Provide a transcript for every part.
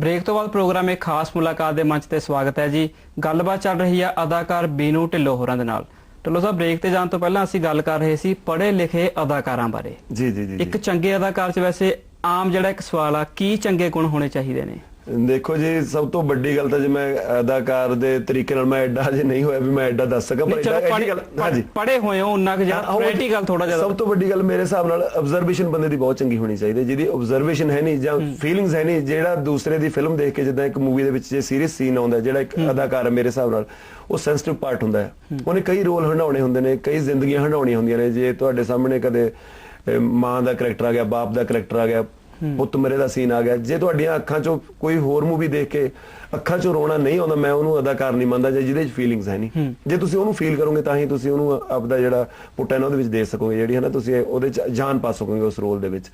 Break ਤੋਂ ਬਾਅਦ programme ਇੱਕ ਖਾਸ ਮੁਲਾਕਾਤ ਦੇ ਮੰਚ ਤੇ ਸਵਾਗਤ ਹੈ ਜੀ। ਗੱਲਬਾਤ ਚੱਲ ਰਹੀ ਹੈ ਅਦਾਕਾਰ ਬੀਨੂ ਢਿੱਲੋਂ ਹੋਰਾਂ ਦੇ ਨਾਲ। ਢਿੱਲੋਂ ਸਾਹਿਬ ਬ੍ਰੇਕ ਤੇ ਜਾਣ ਤੋਂ ਪਹਿਲਾਂ ਅਸੀਂ ਗੱਲ ਕਰ ਰਹੇ ਸੀ ਪੜ੍ਹੇ ਲਿਖੇ ਅਦਾਕਾਰਾਂ ਬਾਰੇ। ਜੀ ਜੀ ਜੀ। ਇੱਕ ਚੰਗੇ ਅਦਾਕਾਰ 'ਚ ਵੈਸੇ ਆਮ ਜਿਹੜਾ ਇੱਕ ਸਵਾਲ ਆ ਕੀ ਚੰਗੇ ਗੁਣ ਹੋਣੇ ਚਾਹੀਦੇ ਨੇ? ਦੇਖੋ ਜੀ ਸਭ ਤੋਂ ਵੱਡੀ ਗੱਲ ਤਾਂ ਜੇ ਮੈਂ ਅਦਾਕਾਰ ਦੇ ਤਰੀਕੇ ਨਾਲ ਮੈਂ ਐਡਾ ਜੇ ਨਹੀਂ ਹੋਇਆ ਵੀ ਮੈਂ ਐਡਾ ਦੱਸ ਸਕਾਂ ਨਹੀਂ, ਐਡਾ- ਗੱਲ ਹਾਂਜੀ। ਪੜ੍ਹੇ ਹੋਏ ਹੋ ਉਨਾ ਕੁ ਉਹ- ਪ੍ਰੈਕਟੀਕਲ ਥੋੜਾ ਜ਼ਿਆਦਾ। ਸਭ ਤੋਂ ਵੱਡੀ ਗੱਲ ਮੇਰੇ ਹਿਸਾਬ ਨਾਲ ਆਬਜ਼ਰਵੇਸ਼ਨ ਬੰਦੇ ਦੀ ਬਹੁਤ ਚੰਗੀ ਹੋਣੀ ਚਾਹੀਦੀ ਜਿਹਦੀ ਆਬਜ਼ਰਵੇਸ਼ਨ ਹੈ ਨਹੀਂ ਜਾਂ ਫੀਲਿੰਗਸ ਹੈ ਨਹੀਂ ਜਿਹੜਾ ਦੂਸਰੇ ਦੀ ਫਿਲਮ ਦੇਖ ਕੇ ਜਿੱਦਾਂ ਇੱਕ ਮੂਵੀ ਦੇ ਵਿੱਚ ਜੇ ਸੀਰੀਅਸ ਸੀਨ ਆਉਂਦਾ ਜਿਹੜਾ ਇੱਕ ਅਦਾਕਾਰ ਹੈ ਮੇਰੇ ਹਿਸਾਬ ਨਾਲ ਉਹ ਸੈਂਸਿਟਿਵ ਪਾਰਟ ਹੁੰਦਾ ਹੈ। ਉਹਨੇ ਕਈ ਰੋਲ ਹੰਡਾਉਣੇ ਹੁੰਦੇ ਨੇ ਕਈ ਜ਼ਿੰਦਗੀਆਂ ਹੰਡਾਉਣੀਆਂ ਹੁੰਦੀਆਂ ਨੇ ਜੇ ਤੁਹਾਡੇ ਸਾਹਮਣੇ ਕਦੇ ਮਾਂ ਦਾ ਕਰੈਕਟਰ ਆ ਗਿਆ ਬਾਪ ਦਾ ਕਰੈਕਟਰ ਆ ਗਿਆ ਪੁੱਤ ਮਰੇ ਦਾ ਸੀਨ ਆ ਗਿਆ। ਜੇ ਤੁਹਾਡੀਆਂ ਅੱਖਾਂ 'ਚੋਂ ਕੋਈ ਹੋਰ ਮੂਵੀ ਦੇਖ ਕੇ ਅੱਖਾਂ 'ਚੋਂ ਰੋਣਾ ਨਹੀਂ ਆਉਂਦਾ ਮੈਂ ਉਹਨੂੰ ਅਦਾਕਾਰ ਨਹੀਂ ਮੰਨਦਾ ਜੇ ਜਿਹਦੇ 'ਚ ਫੀਲਿੰਗਸ ਹੈ ਨਹੀਂ। ਜੇ ਤੁਸੀਂ ਉਹਨੂੰ ਫੀਲ ਕਰੋਗੇ ਤਾਂ ਹੀ ਤੁਸੀਂ ਉਹਨੂੰ ਆਪਦਾ ਜਿਹੜਾ ਪੁੱਟ ਹੈ ਨਾ ਉਹਦੇ ਵਿੱਚ ਦੇ ਸਕੋਗੇ ਜਿਹੜੀ ਹੈ ਨਾ ਤੁਸੀਂ ਉਹਦੇ 'ਚ ਜਾਨ ਪਾ ਸਕੋਗੇ ਉਸ ਰੋਲ ਦੇ ਵਿੱਚ।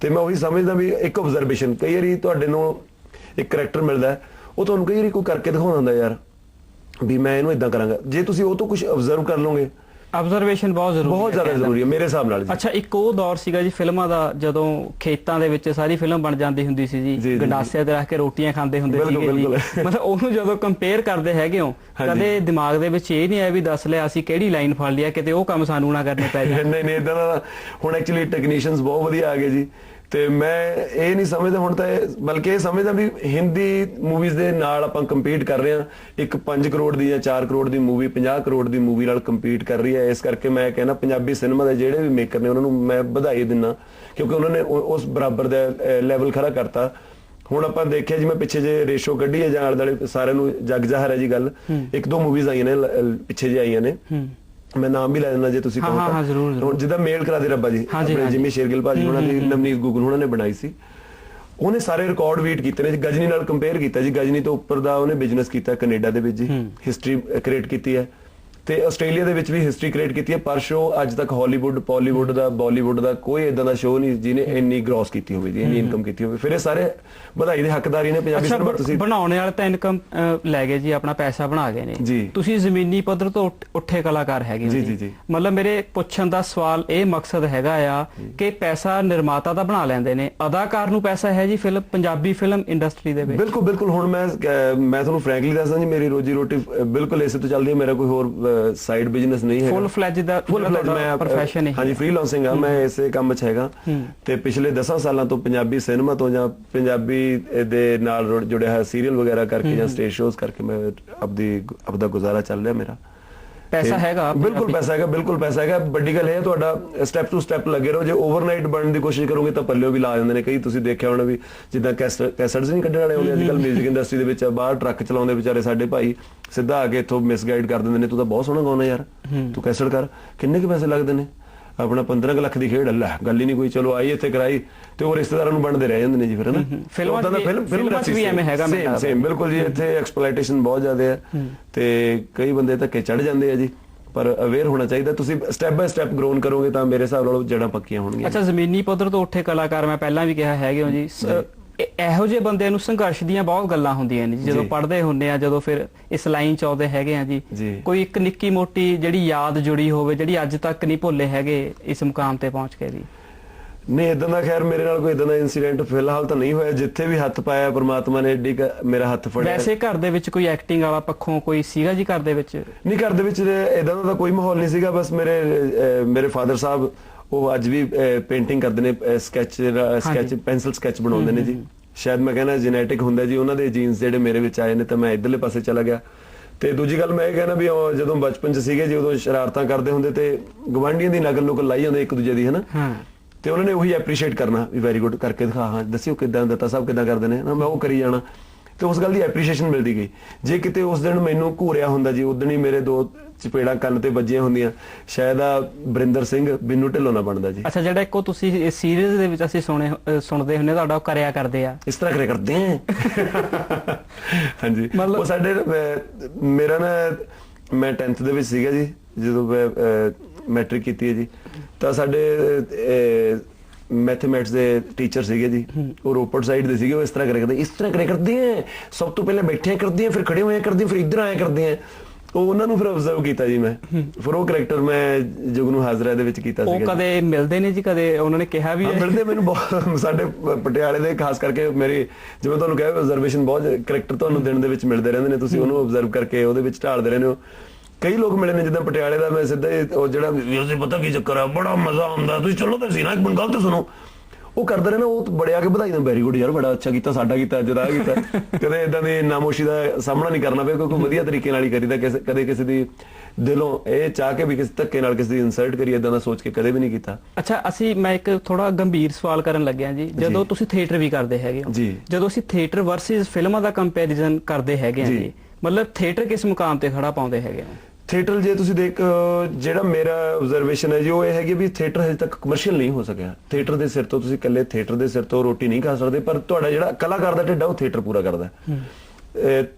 ਤੇ ਮੈਂ ਉਹੀ ਸਮਝਦਾ ਵੀ ਇੱਕ ਆਬਜ਼ਰਵੇਸ਼ਨ ਕਈ ਵਾਰੀ ਤੁਹਾਡੇ ਨੂੰ ਇੱਕ ਕਰੈਕਟਰ ਮਿਲਦਾ ਉਹ ਤੁਹਾਨੂੰ ਕਈ ਵਾਰੀ ਕੋਈ ਕਰਕੇ ਦਿਖਾਉਂਦਾ ਹੁੰਦਾ ਯਾਰ ਵੀ ਮੈਂ ਇਹਨੂੰ ਇਦਾਂ ਕਰਾਂਗਾ। ਜੇ ਤੁਸੀਂ ਉਹ ਤੋਂ ਕੁਝ ਆਬਜ਼ਰਵ ਕਰ ਲਓਗੇ ਆਬਜ਼ਰਵੇਸ਼ਨ ਬਹੁਤ ਜ਼ਰੂਰੀ ਬਹੁਤ ਜ਼ਿਆਦਾ ਜ਼ਰੂਰੀ ਹੈ ਮੇਰੇ ਹਿਸਾਬ ਨਾਲ ਜੀ ਅੱਛਾ ਇੱਕ ਉਹ ਦੌਰ ਸੀਗਾ ਜੀ ਫਿਲਮਾਂ ਦਾ ਜਦੋਂ ਖੇਤਾਂ ਦੇ ਵਿੱਚ ਸਾਰੀ ਫਿਲਮ ਬਣ ਜਾਂਦੀ ਹੁੰਦੀ ਸੀ ਜੀ, ਜੀ ਜੀ। ਗੰਡਾਸੇ ਤੇ ਰੱਖ ਕੇ ਰੋਟੀਆਂ ਖਾਂਦੇ ਹੁੰਦੇ ਬਿਲਕੁਲ, ਸੀਗੇ ਜੀ ਬਿਲਕੁਲ। ਮਤਲਬ ਉਹਨੂੰ ਜਦੋਂ ਕੰਪੇਅਰ ਕਰਦੇ ਹੈਗੇ ਹੋ। ਕਦੇ ਦਿਮਾਗ ਦੇ ਵਿੱਚ ਇਹ ਨਹੀਂ ਆਇਆ ਵੀ ਦੱਸ ਲਿਆ ਅਸੀਂ ਕਿਹੜੀ ਲਾਈਨ ਫੜ ਲਿਆ ਕਿਤੇ ਉਹ ਕੰਮ ਸਾਨੂੰ ਨਾ ਕਰਨੇ ਪੈ ਜਾਣ ਨਹੀਂ ਨਹੀਂ ਇਦਾਂ ਦਾ ਹੁਣ ਐਕਚੁਅਲੀ ਟੈਕਨੀਸ਼ੀਅਨਸ ਬਹੁਤ ਵਧੀਆ ਆ ਗਏ ਜੀ ਤੇ ਮੈਂ ਇਹ ਨਹੀਂ ਸਮਝਦਾ ਹੁਣ ਤਾਂ ਬਲਕਿ ਇਹ ਸਮਝਦਾ ਵੀ ਹਿੰਦੀ ਮੂਵੀਜ਼ ਦੇ ਨਾਲ ਆਪਾਂ ਕੰਪੀਟ ਕਰ ਰਹੇ ਹਾਂ। ਇੱਕ 5 ਕਰੋੜ ਦੀ ਜਾਂ 4 ਕਰੋੜ ਦੀ ਮੂਵੀ 50 ਕਰੋੜ ਦੀ ਮੂਵੀ ਨਾਲ ਕੰਪੀਟ ਕਰ ਰਹੀ ਹੈ। ਇਸ ਕਰਕੇ ਮੈਂ ਕਹਿੰਦਾ ਪੰਜਾਬੀ ਸਿਨੇਮਾ ਦੇ ਜਿਹੜੇ ਵੀ ਮੇਕਰ ਨੇ ਉਹਨਾਂ ਨੂੰ ਮੈਂ ਵਧਾਈ ਦਿੰਨਾ ਕਿਉਂਕਿ ਉਹਨਾਂ ਨੇ ਉਸ ਬਰਾਬਰ ਦਾ ਲੈਵਲ ਖੜਾ ਕਰਤਾ। ਹੁਣ ਆਪਾਂ ਦੇਖਿਆ ਜੀ ਮੈਂ ਪਿੱਛੇ ਜੇ ਰੇਸ਼ੋ ਕੱਢੀ ਹੈ ਜਾਂ ਆਲੇ ਸਾਰਿਆਂ ਨੂੰ ਜਗ ਜ਼ਾਹਰ ਹੈ ਜੀ ਗੱਲ ਇੱਕ ਦੋ ਮੂਵੀਜ਼ ਆਈਆਂ ਨੇ ਪਿੱਛੇ ਜੇ ਆਈਆਂ ਨੇ। ਮੈਂ ਨਾਮ ਵੀ ਲੈ ਦਿੰਦਾ ਜੇ ਤੁਸੀਂ ਕਹੋ ਹਾਂ। ਹਾਂ, ਜ਼ਰੂਰ, ਜ਼ਰੂਰ। ਹੁਣ ਜਿੱਦਾਂ ਮੇਲ ਕਰਾ ਦੇ ਰੱਬਾ ਜੀ ਆਪਣੇ। ਜਿਮੀ ਸ਼ੇਰਗਿਲ ਭਾਜੀ ਉਹਨਾਂ ਦੀ ਨਵਨੀਤ ਗੁਗਲ ਉਹਨਾਂ ਨੇ ਬਣਾਈ ਸੀ ਉਹਨੇ ਸਾਰੇ ਰਿਕਾਰਡ ਵੀਟ ਕੀਤੇ ਨੇ ਗਜਨੀ ਨਾਲ ਕੰਪੇਅਰ ਕੀਤਾ ਜੀ ਗਜਨੀ ਤੋਂ ਉੱਪਰ ਦਾ ਉਹਨੇ ਬਿਜ਼ਨਸ ਕੀਤਾ ਕੈਨੇਡਾ ਦੇ ਵਿੱਚ ਜੀ ਹਿਸਟਰੀ ਕ੍ਰੀਏਟ ਕੀਤੀ ਹੈ ਤੇ ਆਸਟ੍ਰੇਲੀਆ ਦੇ ਵਿੱਚ ਵੀ ਹਿਸਟਰੀ ਕ੍ਰੀਏਟ ਕੀਤੀ ਹੈ ਪਰ ਸ਼ੋ ਅੱਜ ਤੱਕ ਹਾਲੀਵੁੱਡ ਪਾਲੀਵੁੱਡ ਦਾ ਬਾਲੀਵੁੱਡ ਦਾ ਕੋਈ ਇਦਾਂ ਦਾ ਸ਼ੋ ਨਹੀਂ ਜਿਹਨੇ ਇੰਨੀ ਗ੍ਰੋਸ ਕੀਤੀ ਹੋਵੇ ਜੀ ਇੰਨੀ ਇਨਕਮ ਕੀਤੀ ਹੋਵੇ। ਫਿਰ ਇਹ ਸਾਰੇ ਵਧਾਈ ਦੇ ਹੱਕਦਾਰੀ ਨੇ ਪੰਜਾਬੀ ਸਿਨੇਮਾ ਤੁਸੀਂ ਬਣਾਉਣੇ ਵਾਲੇ ਤਾਂ ਇਨਕਮ ਲੈ ਗਏ ਜੀ ਆਪਣਾ ਪੈਸਾ ਬਣਾ ਗਏ ਨੇ। ਤੁਸੀਂ ਜ਼ਮੀਨੀ ਪੱਧਰ ਤੋਂ ਉੱਠ- ਕਲਾਕਾਰ ਹੈਗੇ ਜੀ, ਜੀ, ਜੀ। ਮਤਲਬ ਮੇਰੇ ਪੁੱਛਣ ਦਾ ਸਵਾਲ ਇਹ ਮਕਸਦ ਹੈਗਾ ਆ ਕਿ ਪੈਸਾ ਨਿਰਮਾਤਾ ਤਾਂ ਬਣਾ ਲੈਂਦੇ ਨੇ। ਅਦਾਕਾਰ ਨੂੰ ਪੈਸਾ ਹੈ ਜੀ ਫਿਲਮ ਪੰਜਾਬੀ ਫਿਲਮ ਇੰਡਸਟਰੀ ਦੇ ਵਿੱਚ। ਬਿਲਕੁਲ ਬਿਲਕੁਲ। ਹੁਣ ਮੈਂ ਮੈਂ ਤੁਹਾਨੂੰ ਫ੍ਰੈਂਕਲੀ ਦੱਸਦਾ ਜੀ ਮੇਰੀ ਰੋਜੀ ਰੋਟੀ ਬਿਲਕੁਲ ਇਸੇ ਤੋਂ ਚੱਲਦੀ ਹੈ ਮੇਰਾ ਕੋਈ ਹੋਰ ਸਾਈਡ ਬਿਜ਼ਨਸ ਨਹੀਂ ਹੈ ਫੁੱਲ ਫਲੈਜ ਦਾ ਫੁੱਲ ਫਲੈਜ ਮੈਂ profession ਹੈ। ਹਾਂਜੀ ਫ੍ਰੀਲਾਂਸਿੰਗ ਆ ਮੈਂ ਇਸੇ ਕੰਮ 'ਚ ਹੈਗਾ। ਤੇ ਪਿਛਲੇ 10 ਸਾਲਾਂ ਤੋਂ ਪੰਜਾਬੀ ਸਿਨੇਮਾ ਤੋਂ ਜਾਂ ਪੰਜਾਬੀ ਦੇ ਨਾਲ ਜੁੜਿਆ ਹੋਇਆ ਸੀਰੀਅਲ ਵਗੈਰਾ ਕਰਕੇ ਜਾਂ ਸਟੇਜ ਸ਼ੋਜ਼ ਕਰਕੇ ਮੈਂ ਆਪਦੀ ਆਪਦਾ ਗੁਜ਼ਾਰਾ ਚੱਲ ਰਿਹਾ ਮੇਰਾ। ਪੈਸਾ ਹੈਗਾ ਬਿਲਕੁਲ ਪੈਸਾ ਹੈਗਾ ਬਿਲਕੁਲ ਪੈਸਾ ਹੈਗਾ ਵੱਡੀ ਗੱਲ ਇਹ ਹੈ ਤੁਹਾਡਾ ਸਟੈਪ ਟੂ ਸਟੈਪ ਲੱਗੇ ਰਹੋ ਜੇ ਓਵਰਨਾਈਟ ਬਣਨ ਦੀ ਕੋਸ਼ਿਸ਼ ਕਰੋਗੇ ਤਾਂ ਪੱਲਿਓ ਵੀ ਲਾ ਜਾਂਦੇ ਨੇ। ਕਈ ਤੁਸੀਂ ਦੇਖਿਆ ਹੋਣਾ ਵੀ ਜਿੱਦਾਂ ਕੈਸਟਸ ਨਹੀਂ ਕੱਢਣ ਵਾਲੇ ਹੁੰਦੇ ਅੱਜ ਕੱਲ 뮤직 ਇੰਡਸਟਰੀ ਦੇ ਵਿੱਚ ਬਾਹਰ ਟਰੱਕ ਚਲਾਉਂਦੇ ਵਿਚਾਰੇ ਸਾਡੇ ਭਾਈ ਸਿੱਧਾ ਆ ਕੇ ਇੱਥੋਂ ਮਿਸਗਾਈਡ ਕਰ ਦਿੰਦੇ ਨੇ ਤੂੰ ਤਾਂ ਬਹੁਤ ਸੋਹਣਾ ਗਾਉਣਾ ਯਾਰ ਤੂੰ ਕੈਸਟ ਕਰ ਕਿੰਨੇ ਕੁ ਪੈਸੇ ਲੱਗਦੇ ਨੇ? ਆਪਣਾ 15 ਕੁ ਲੱਖ ਦੀ ਖੇਡ ਲੈ ਗੱਲ ਹੀ ਨਹੀਂ ਕੋਈ ਚਲੋ ਆਈ ਇੱਥੇ ਕਰਾਈ ਤੇ ਉਹ ਰਿਸ਼ਤੇਦਾਰਾਂ ਨੂੰ ਬਣਦੇ ਰਹਿ ਜਾਂਦੇ ਨੇ ਜੀ ਫਿਰ ਹਨਾ? ਫਿਲਮਾਂ ਦਾ ਫਿਲਮ ਫਿਲਮਾਂ ਵੀ ਐਵੇਂ ਹੈਗਾ ਮੈਨੂੰ ਸੇਮ ਬਿਲਕੁਲ ਜੀ ਇੱਥੇ ਐਕਸਪਲੋਇਟੇਸ਼ਨ ਬਹੁਤ ਜ਼ਿਆਦਾ ਹੈ ਤੇ ਕਈ ਬੰਦੇ ਧੱਕੇ ਚੜ ਜਾਂਦੇ ਆ ਜੀ ਪਰ ਅਵੇਅਰ ਹੋਣਾ ਚਾਹੀਦਾ। ਤੁਸੀਂ ਸਟੈਪ ਬਾਏ ਸਟੈਪ ਗਰੋਨ ਕਰੋਗੇ ਤਾਂ ਮੇਰੇ ਹਿਸਾਬ ਨਾਲ ਜੜਾਂ ਪੱਕੀਆਂ ਹੋਣਗੀਆਂ। ਅੱਛਾ ਜ਼ਮੀਨੀ ਪੱਧਰ ਤੋਂ ਉੱਠੇ ਕਲਾਕਾਰ ਮੈਂ ਪਹਿਲਾਂ ਵੀ ਕਿਹਾ ਹੈਗੇ ਹੋ ਜੀ। ਇਹ- ਜਿਹੇ ਬੰਦਿਆਂ ਨੂੰ ਸੰਘਰਸ਼ ਦੀਆਂ ਬਹੁਤ ਗੱਲਾਂ ਹੁੰਦੀਆਂ ਨੇ ਜਦੋਂ। ਪੜ੍ਹਦੇ ਹੁੰਨੇ ਆ ਜਦੋਂ ਫਿਰ ਇਸ ਲਾਈਨ ਚ ਆਉਂਦੇ ਹੈਗੇ ਆ ਜੀ। ਕੋਈ ਇੱਕ ਨਿੱਕੀ ਮੋਟੀ ਜਿਹੜੀ ਯਾਦ ਜੁੜੀ ਹੋਵੇ ਜਿਹੜੀ ਅੱਜ ਤੱਕ ਨਹੀਂ ਭੁੱਲੇ ਹੈਗੇ ਇਸ ਮੁਕਾਮ ਤੇ ਪਹੁੰਚ ਕੇ ਜੀ। ਨਹੀਂ ਇਦਾਂ ਦਾ ਖੈਰ ਮੇਰੇ ਨਾਲ ਕੋਈ ਇਦਾਂ ਦਾ ਇਨਸੀਡੈਂਟ ਫਿਲਹਾਲ ਤਾਂ ਨਹੀਂ ਹੋਇਆ। ਜਿੱਥੇ ਵੀ ਹੱਥ ਪਾਇਆ ਪ੍ਰਮਾਤਮਾ ਨੇ ਏਡੀ ਮੇਰਾ ਹੱਥ ਫੜਿਆ। ਵੈਸੇ ਘਰ ਦੇ ਵਿੱਚ ਕੋਈ ਐਕਟਿੰਗ ਵਾਲਾ ਪੱਖੋਂ ਕੋਈ ਸੀਗਾ ਜੀ ਘਰ ਦੇ ਵਿੱਚ? ਨਹੀਂ ਘਰ ਦੇ ਵਿੱਚ ਇਦਾਂ ਦਾ ਤਾਂ ਕੋਈ ਮਾਹੌਲ ਨਹੀਂ ਸੀਗਾ। ਬਸ ਮੇਰੇ ਮੇਰੇ ਫਾਦਰ ਸਾਹਿਬ ਉਹ ਅੱਜ ਵੀ ਪੇਂਟਿੰਗ ਕਰਦੇ ਨੇ ਸਕੈਚ ਸਕੈਚ ਪੈਨਸਲ ਸਕੈਚ ਬਣਾਉਂਦੇ ਨੇ ਜੀ। ਸ਼ਾਇਦ ਮੈਂ ਕਹਿੰਦਾ ਜੈਨੇਟਿਕ ਹੁੰਦਾ ਜੀ ਉਹਨਾਂ ਦੇ ਜੀਨਸ ਜਿਹੜੇ ਮੇਰੇ ਵਿੱਚ ਆਏ ਨੇ ਤਾਂ ਮੈਂ ਇਧਰਲੇ ਪਾਸੇ ਚਲਾ ਗਿਆ। ਤੇ ਦੂਜੀ ਗੱਲ ਮੈਂ ਇਹ ਕਹਿਣਾ ਵੀ ਉਹ ਜਦੋਂ ਬਚਪਨ 'ਚ ਸੀਗੇ ਜੀ ਉਦੋਂ ਸ਼ਰਾਰਤਾਂ ਕਰਦੇ ਹੁੰਦੇ ਤੇ ਗਵਾਂਢੀਆਂ ਦੀ ਨਕਲ ਨੁਕਲ ਲਾਈ ਜਾਂਦੇ ਇੱਕ ਦੂਜੇ ਦੀ ਹਨਾ? ਹਾਂ। ਤੇ ਉਹਨਾਂ ਨੇ ਉਹੀ ਐਪਰੀਸ਼ੀਏਟ ਕਰਨਾ ਵੀ ਵੈਰੀ ਗੁੱਡ ਕਰਕੇ ਦਿਖਾ ਹਾਂ ਦੱਸਿਓ ਕਿਦਾਂ ਦਿੱਤਾ ਸਭ ਕਿਦਾਂ ਕਰਦੇ ਨੇ ਨਾ ਮੈਂ ਉਹ ਕਰੀ ਜਾਣਾ। ਤੇ ਉਸ ਗੱਲ ਦੀ ਐਪਰੀਸ਼ੀਏਸ਼ਨ ਮਿਲਦੀ ਗਈ। ਜੇ ਕਿਤੇ ਉਸ ਦਿਨ ਮੈਨੂੰ ਘੂਰਿਆ ਹੁੰਦਾ ਜੀ ਉਦਣ ਹੀ ਮੇਰੇ ਦੋ ਚਪੇੜਾਂ ਕੰਨ ਤੇ ਵੱਜੀਆਂ ਹੁੰਦੀਆਂ ਸ਼ਾਇਦ ਆ ਬਰਿੰਦਰ ਸਿੰਘ ਬਿੰਨੂ ਢਿੱਲੋਂ ਨਾ ਬਣਦਾ ਜੀ। ਅੱਛਾ ਜਿਹੜਾ ਇੱਕੋ ਤੁਸੀਂ ਇਸ ਸੀਰੀਜ਼ ਦੇ ਵਿੱਚ ਅਸੀਂ ਸੁਣੇ ਸੁਣਦੇ ਹੁੰਨੇ ਤੁਹਾਡਾ ਉਹ ਕਰਿਆ ਕਰਦੇ ਆ। ਇਸ ਤਰ੍ਹਾਂ ਕਰੇ ਕਰਦੇ ਆ। ਹਾਂਜੀ। ਮਤਲਬ- ਉਹ ਸਾਡੇ ਮੇਰਾ ਨਾ ਮੈਂ 10th ਦੇ ਵਿੱਚ ਸੀਗਾ ਜੀ ਜਦੋਂ ਮੈਂ ਮੈਟ੍ਰਿਕ ਕੀਤੀ ਹੈ ਜੀ ਤਾਂ ਸਾਡੇ ਮੈਥਮੈਟਿਕਸ ਦੇ ਟੀਚਰ ਸੀਗੇ ਜੀ। ਉਹ ਰੋਪੜ ਸਾਈਡ ਦੇ ਸੀਗੇ ਉਹ ਇਸ ਤਰ੍ਹਾਂ ਕਰੇ ਕਰਦੇ। ਇਸ ਤਰ੍ਹਾਂ ਕਰੇ ਕਰਦੇ ਆ ਸਭ ਤੋਂ ਪਹਿਲਾਂ ਬੈਠੇ ਕਰਦੇ ਆ ਫਿਰ ਖੜੇ ਹੋਏ ਕਰਦੇ ਫਿਰ ਇੱਧਰ ਆਏ ਕਰਦੇ ਆ ਉਹ ਉਹਨਾਂ ਨੂੰ ਫਿਰ ਅਬਜ਼ਰਵ ਕੀਤਾ ਜੀ ਮੈਂ। ਫਿਰ ਉਹ ਕੈਰੈਕਟਰ ਮੈਂ ਜੁਗਨੂ ਹਾਜ਼ਰਾ ਦੇ ਵਿੱਚ ਕੀਤਾ ਉਹ ਸੀਗਾ ਕਦੇ ਮਿਲਦੇ ਨੇ ਜੀ ਕਦੇ ਉਹਨਾਂ ਨੇ ਕਿਹਾ ਵੀ ਮਿਲਦੇ ਮੈਨੂੰ ਬਹੁਤ ਸਾਡੇ ਪਟਿਆਲੇ ਦੇ ਖਾਸ ਕਰਕੇ ਮੇਰੀ ਜਿਵੇਂ ਤੁਹਾਨੂੰ ਕਿਹਾ ਅਬਜ਼ਰਵੇਸ਼ਨ ਬਹੁਤ ਕੈਰੈਕਟਰ ਤੁਹਾਨੂੰ ਦਿਨ ਦੇ ਵਿੱਚ ਮਿਲਦੇ ਰਹਿੰਦੇ ਨੇ। ਤੁਸੀਂ ਉਹਨੂੰ ਅਬਜ਼ਰਵ ਕਰਕੇ ਉਹਦੇ ਵਿੱਚ ਢਾਲਦੇ ਰਹਿੰਦੇ ਹੋ। ਕਈ ਲੋਕ ਮਿਲੇ ਨੇ ਜਿੱਦਾਂ ਪਟਿਆਲੇ ਦਾ ਮੈਂ ਸਿੱਧਾ ਉਹ ਜਿਹੜਾ ਵੀਰ ਜੀ ਪਤਾ ਕੀ ਚੱਕਰ ਆ ਬੜਾ ਮਜ਼ਾ ਆਉਂਦਾ। ਤੁਸੀਂ ਚਲੋ ਤੇ ਸੀ ਨਾ ਇੱਕ ਮਿੰਟ ਗੱਲ ਤੇ ਸੁਣੋ। ਉਹ ਕਰਦੇ ਰਹੇ ਨਾ ਉਹ ਬੜੇ ਆ ਕੇ ਵਧਾਈ ਦਿੰਦੇ ਵੈਰੀ ਗੁੱਡ ਯਾਰ ਬੜਾ ਅੱਛਾ ਕੀਤਾ ਸਾਡਾ ਕੀਤਾ ਜਦਾ ਕੀਤਾ। ਕਦੇ ਇਦਾਂ ਦੀ ਨਾਮੋਸ਼ੀ ਦਾ ਸਾਹਮਣਾ ਨਹੀਂ ਕਰਨਾ ਪਿਆ ਕਿਉਂਕਿ ਵਧੀਆ ਤਰੀਕੇ ਨਾਲ ਹੀ ਕਰੀਦਾ ਕਿਸੇ ਕਦੇ ਕਿਸੇ ਦੀ ਦਿਲੋਂ ਇਹ ਚਾਹ ਕੇ ਵੀ ਕਿਸੇ ਧੱਕੇ ਨਾਲ ਕਿਸੇ ਦੀ ਇਨਸਲਟ ਕਰੀ ਇਦਾਂ ਦਾ ਸੋਚ ਕੇ ਕਦੇ ਵੀ ਨਹੀਂ ਕੀਤਾ। ਅੱਛਾ ਅਸੀਂ ਮੈਂ ਇੱਕ ਥੋੜਾ ਗੰਭੀਰ ਸਵਾਲ ਕਰਨ ਲੱਗਿਆ ਜੀ। ਜਦੋਂ ਤੁਸੀਂ ਥੀਏਟਰ ਵੀ ਕਰਦੇ ਹੈਗੇ ਹੋ। ਜਦੋਂ ਅਸੀਂ ਥੀਏਟਰ ਵਰਸਸ ਫਿਲਮਾਂ ਦਾ ਕੰਪੈਰੀਜ਼ਨ ਕਰਦੇ ਹੈਗੇ ਆ ਜੀ। ਮਤਲਬ ਥੀਏਟਰ ਕਿਸ ਮੁਕਾਮ ਤੇ ਖੜਾ ਪਾਉਂਦੇ ਹੈਗੇ ਥੀਏਟਰ ਜੇ ਤੁਸੀਂ ਦੇਖ ਜਿਹੜਾ ਮੇਰਾ ਆਬਜ਼ਰਵੇਸ਼ਨ ਹੈ ਜੀ ਉਹ ਇਹ ਹੈ ਕਿ ਵੀ ਥੀਏਟਰ ਹਜੇ ਤੱਕ ਕਮਰਸ਼ੀਅਲ ਨਹੀਂ ਹੋ ਸਕਿਆ। ਥੀਏਟਰ ਦੇ ਸਿਰ ਤੋਂ ਤੁਸੀਂ ਇਕੱਲੇ ਥੀਏਟਰ ਦੇ ਸਿਰ ਤੋਂ ਰੋਟੀ ਨਹੀਂ ਖਾ ਸਕਦੇ ਪਰ ਤੁਹਾਡਾ ਜਿਹੜਾ ਕਲਾਕਾਰ ਦਾ ਢਿੱਡ ਉਹ ਥੀਏਟਰ ਪੂਰਾ ਕਰਦਾ।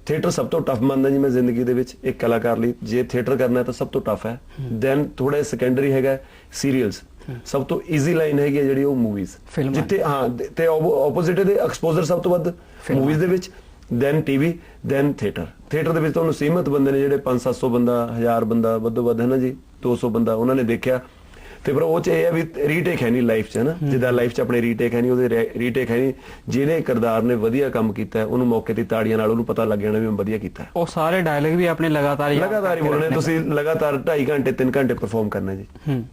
ਥੀਏਟਰ ਸਭ ਤੋਂ ਟਫ ਮੰਨਦਾ ਜੀ ਮੈਂ ਜ਼ਿੰਦਗੀ ਦੇ ਵਿੱਚ ਇੱਕ ਕਲਾਕਾਰ ਲਈ। ਜੇ ਥੀਏਟਰ ਕਰਨਾ ਹੈ ਤਾਂ ਸਭ ਤੋਂ ਟਫ ਹੈ। ਦੈਨ ਥੋੜਾ ਸੈਕੰਡਰੀ ਹੈਗਾ ਸੀਰੀਅਲਸ ਸਭ ਤੋਂ ਈਜ਼ੀ ਲਾਈਨ ਹੈਗੀ ਜਿਹੜੀ ਉਹ ਮੂਵੀਜ਼। ਜਿੱਥੇ ਹਾਂ ਤੇ ਆਪੋਜ਼ਿਟ ਦੇ ਐਕਸਪੋਜ਼ਰ ਸਭ ਤੋਂ ਵੱਧ ਮੂਵੀਜ਼ ਦੇ ਵਿੱਚ than TV than theatre theatre ਦੇ ਵਿੱਚ ਤੁਹਾਨੂੰ ਸੀਮਤ ਬੰਦੇ ਨੇ ਜਿਹੜੇ 5-700 ਬੰਦਾ 1000 ਬੰਦਾ ਵੱਧੋ ਵੱਧ ਹੈ ਨਾ ਜੀ 200 ਬੰਦਾ ਉਹਨਾਂ ਨੇ ਦੇਖਿਆ। ਤੇ ਪਰ ਉਹ ਚ ਇਹ ਹੈ ਵੀ ਰੀਟੇਕ ਹੈ ਨਹੀਂ ਲਾਈਫ 'ਚ ਹੈ ਨਾ। ਜਿੱਦਾਂ ਲਾਈਫ 'ਚ ਆਪਣੇ ਰੀਟੇਕ ਹੈ ਨਹੀਂ ਉਹਦੇ ਰੀਟੇਕ ਹੈ ਨਹੀਂ। ਜਿਹਨੇ ਕਿਰਦਾਰ ਨੇ ਵਧੀਆ ਕੰਮ ਕੀਤਾ ਉਹਨੂੰ ਮੌਕੇ ਤੇ ਤਾੜੀਆਂ ਨਾਲ ਉਹਨੂੰ ਪਤਾ ਲੱਗ ਜਾਣਾ ਵੀ ਮੈਂ ਵਧੀਆ ਕੀਤਾ। ਉਹ ਸਾਰੇ ਡਾਇਲੌਗ ਵੀ ਆਪਣੇ ਲਗਾਤਾਰ ਲਗਾਤਾਰ ਬੋਲਣੇ ਤੁਸੀਂ ਲਗਾਤਾਰ 2.5 ਘੰਟੇ 3 ਘੰਟੇ ਪਰਫਾਰਮ ਕਰਨਾ ਜੀ।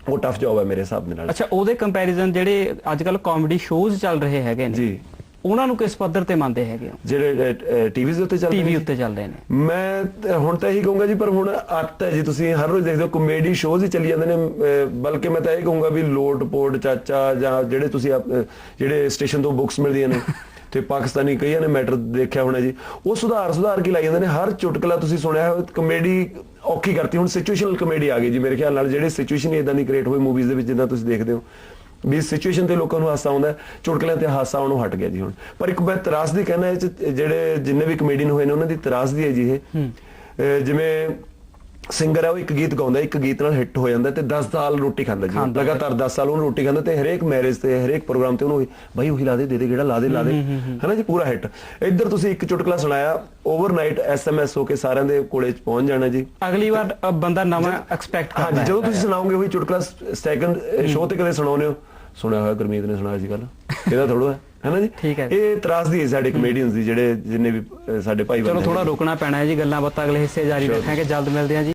ਉਹ ਟਫ ਜੌਬ ਹੈ ਮੇਰੇ ਹਿਸਾਬ ਦੇ ਨਾਲ। ਅੱਛਾ ਉਹਦੇ ਕੰਪੈਰੀਜ਼ਨ ਜਿਹੜੇ ਅੱਜ ਕੱਲ ਕਾਮੇਡੀ ਸ਼ੋਜ਼ ਚੱਲ ਰਹੇ ਹੈਗੇ ਨੇ। ਜੀ। ਉਹਨਾਂ ਨੂੰ ਕਿਸ ਪੱਧਰ ਤੇ ਮੰਨਦੇ ਹੈਗੇ ਹੋ? ਜਿਹੜੇ ਟੀਵੀ ਦੇ ਉੱਤੇ ਚੱਲਦੇ ਟੀਵੀ ਉੱਤੇ ਚੱਲਦੇ ਨੇ। ਮੈਂ ਹੁਣ ਤਾਂ ਇਹੀ ਕਹੂੰਗਾ ਜੀ ਪਰ ਹੁਣ ਅੱਤ ਹੈ ਜੀ ਤੁਸੀਂ ਹਰ ਰੋਜ਼ ਦੇਖਦੇ ਹੋ ਕਮੇਡੀ ਸ਼ੋਜ਼ ਹੀ ਚੱਲੀ ਜਾਂਦੇ ਨੇ ਬਲਕਿ ਮੈਂ ਤਾਂ ਇਹ ਕਹੂੰਗਾ ਵੀ ਲੋਟ ਪੋਟ ਚਾਚਾ ਜਾਂ ਜਿਹੜੇ ਤੁਸੀਂ ਜਿਹੜੇ ਸਟੇਸ਼ਨ ਤੋਂ ਬੁੱਕਸ ਮਿਲਦੀਆਂ ਨੇ ਤੇ ਪਾਕਿਸਤਾਨੀ ਕਈਆਂ ਨੇ ਮੈਟਰ ਦੇਖਿਆ ਹੋਣਾ ਜੀ ਉਹ ਸੁਧਾਰ ਸੁਧਾਰ ਕੇ ਲਾਈ ਜਾਂਦੇ ਨੇ? ਹਰ ਚੁਟਕਲਾ ਤੁਸੀਂ ਸੁਣਿਆ ਕਮੇਡੀ ਔਖੀ ਕਰਤੀ ਹੁਣ ਸਿਚੁਏਸ਼ਨਲ ਕਮੇਡੀ ਆ ਗਈ ਜੀ ਮੇਰੇ ਖਿਆਲ ਨਾਲ ਜਿਹੜੇ ਸਿਚੁਏਸ਼ਨ ਇਦਾਂ ਦੀ ਕ੍ਰੀਏਟ ਹੋਈ ਮੂਵੀਜ਼ ਦੇ ਵਿੱਚ ਜਿੱਦਾਂ ਤੁਸੀਂ ਦੇਖਦੇ ਹੋ। ਵੀ ਸਿਚੁਏਸ਼ਨ ਤੇ ਲੋਕਾਂ ਨੂੰ ਹਾਸਾ ਆਉਂਦਾ ਚੁਟਕਲਿਆਂ ਤੇ ਹਾਸਾ ਆਉਣੋਂ ਹਟ ਗਿਆ ਜੀ ਹੁਣ। ਪਰ ਇੱਕ ਮੈਂ ਤਰਾਸਦੀ ਕਹਿਣਾ ਇਹ ਜਿਹੜੇ ਜਿੰਨੇ ਵੀ ਕਮੇਡੀਅਨ ਹੋਏ ਨੇ ਉਹਨਾਂ ਦੀ ਤਰਾਸਦੀ ਹੈ ਜੀ ਇਹ। ਜਿਵੇਂ ਸਿੰਗਰ ਹੈ ਉਹ ਇੱਕ ਗੀਤ ਗਾਉਂਦਾ ਇੱਕ ਗੀਤ ਨਾਲ ਹਿੱਟ ਹੋ ਜਾਂਦਾ ਤੇ 10 ਸਾਲ ਰੋਟੀ ਖਾਂਦਾ ਜੀ। ਲਗਾਤਾਰ 10 ਸਾਲ ਉਹਨੂੰ ਰੋਟੀ ਖਾਂਦਾ ਤੇ ਹਰੇਕ ਮੈਰਿਜ ਤੇ ਹਰੇਕ ਪ੍ਰੋਗਰਾਮ ਤੇ ਉਹਨੂੰ ਉਹੀ, ਬਾਈ ਉਹੀ ਲਾ ਦੇ ਦੇ ਦੇ ਜਿਹੜਾ ਲਾ ਦੇ ਲਾ ਦੇ। ਹਨਾ ਜੀ ਪੂਰਾ ਹਿੱਟ ਇੱਧਰ ਤੁਸੀਂ ਇੱਕ ਚੁਟਕਲਾ ਸੁਣਾਇਆ ਓਵਰਨਾਈਟ ਐਸਐਮਐਸ ਹੋ ਕੇ ਸਾਰਿਆਂ ਦੇ ਕੋਲੇ ਪਹੁੰਚ ਜਾਣਾ ਜੀ। ਅਗਲੀ ਵਾਰ ਬੰਦਾ ਨਵਾਂ ਐਕਸਪੈਕਟ ਕਰਦਾ ਹੈ। ਜਦੋਂ ਤੁਸੀਂ ਸੁਣਾਓਗੇ ਉਹੀ ਚੁਟਕਲਾ ਸੈਕੰਡ ਸ਼ੋਅ ਤੇ ਕਦੇ ਸੁਣਾਉਂਦੇ ਹੋ? ਸੁਣਿਆ ਹੋਇਆ ਗੁਰਮੀਤ ਨੇ ਸੁਣਾਇਆ ਸੀ ਕੱਲ ਇਹਦਾ ਥੋੜਾ ਹੈ ਹੈਨਾ ਜੀ ਠੀਕ ਹੈ। ਇਹ ਤਰਾਸਦੀ ਹੈ ਸਾਡੇ ਕਮੇਡੀਅਨਸ ਦੀ ਜਿਹੜੇ ਜਿੰਨੇ ਵੀ ਸਾਡੇ ਭਾਈ ਚਲੋ ਥੋੜਾ। ਰੁਕਣਾ ਪੈਣਾ ਹੈ ਜੀ ਗੱਲਾਂ ਬਾਤਾਂ ਅਗਲੇ ਹਿੱਸੇ ਜਾਰੀ. ਰੱਖਾਂਗੇ ਜਲਦ ਮਿਲਦੇ ਹਾਂ ਜੀ